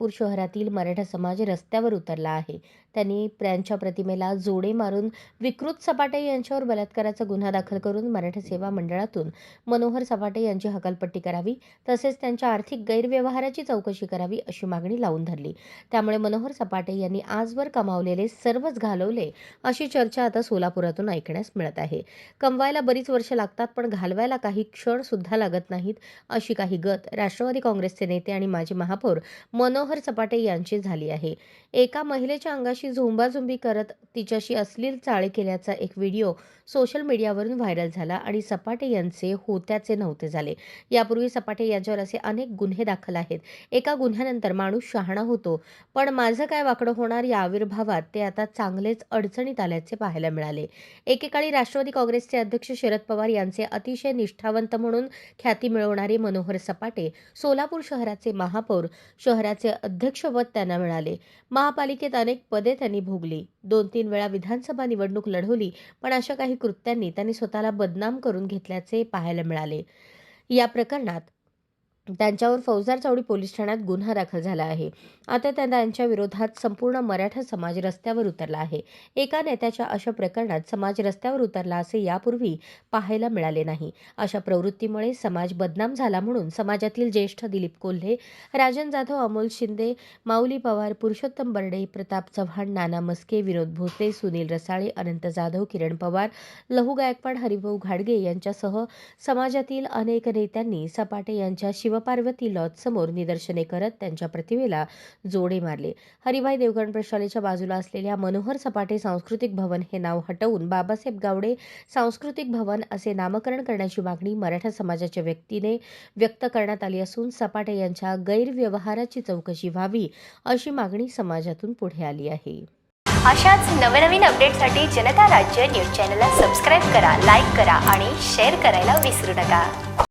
कोल्हापूर शहरातील मराठा समाज रस्त्यावर उतरला आहे. त्यांनी त्यांच्या प्रतिमेला जोडे मारून विकृत सपाटे यांच्यावर बलात्काराचा गुन्हा दाखल करून मराठा सेवा मंडळातून मनोहर सपाटे यांची हकालपट्टी करावी तसेच त्यांच्या आर्थिक गैरव्यवहाराची चौकशी करावी अशी मागणी लावून धरली. त्यामुळे मनोहर सपाटे यांनी आजवर कमावलेले सर्वच घालवले अशी चर्चा आता सोलापुरातून ऐकण्यास मिळत आहे. कमवायला बरीच वर्ष लागतात पण घालवायला काही क्षण सुद्धा लागत नाहीत अशी काही गत राष्ट्रवादी काँग्रेसचे नेते आणि माजी महापौर मनोहर सपाटे यांची झाली आहे. एका महिलेच्या अंगाशी झोंबाझोंबी करत तिच्याशी अश्लील चाळ केल्याचा एक व्हिडिओ सोशल मीडियावरून व्हायरल झाला आणि सपाटे यांचे होत्याचे नव्हते झाले. यापूर्वी सपाटे यांच्यावर असे अनेक गुन्हे दाखल आहेत. एका गुन्ह्यानंतर माणूस शहाणा होतो. पण माझं काय वाकडं होणार या आविर्भावात ते आता चांगलेच अडचणीत आल्याचे पाहायला मिळाले. एकेकाळी राष्ट्रवादी काँग्रेसचे अध्यक्ष शरद पवार यांचे अतिशय निष्ठावंत म्हणून ख्याती मिळवणारे मनोहर सपाटे सोलापूर शहराचे महापौर शहराचे अध्यक्षपद त्यांना मिळाले. महापालिकेत अनेक पदे त्यांनी भोगली. दोन तीन वेळा विधानसभा निवडणूक लढवली पण अशा काही कृत्यांनी त्यांनी स्वतःला बदनाम करून घेतल्याचे पाहायला मिळाले. या प्रकरणात त्यांच्यावर फौजदार चावडी पोलीस ठाण्यात गुन्हा दाखल झाला आहे. आता त्या त्यांच्या विरोधात संपूर्ण मराठा समाज रस्त्यावर उतरला आहे. एका नेत्याच्या अशा प्रकरणात समाज रस्त्यावर उतरला असे यापूर्वी पाहायला मिळाले नाही. अशा प्रवृत्तीमुळे समाज बदनाम झाला म्हणून समाजातील ज्येष्ठ दिलीप कोल्हे राजन जाधव अमोल शिंदे माऊली पवार पुरुषोत्तम बर्डे प्रताप चव्हाण नाना मस्के विनोद भोसले सुनील रसाळे अनंत जाधव किरण पवार लहू गायकवाड हरिभाऊ घाडगे यांच्यासह समाजातील अनेक नेत्यांनी सपाटे यांच्या शिवपार्वती लॉजसमोर निदर्शने करत त्यांच्या प्रतिमेला जोडे मारले. हरिभाई देवगण प्रशालेच्या बाजूला असलेल्या मनोहर सपाटे सांस्कृतिक भवन हे नाव हटवून बाबासाहेब गावडे सांस्कृतिक भवन असे नामकरण करण्याची मागणी मराठा समाजाच्या व्यक्तीने व्यक्त करण्यात आली असून सपाटे यांच्या गैरव्यवहाराची चौकशी व्हावी अशी मागणी समाजातून पुढे आली आहे. अशाच नवनवीन अपडेटसाठी जनता राज्य न्यूज चॅनलला सबस्क्राईब करा लाईक करा आणि शेअर करायला विसरू नका.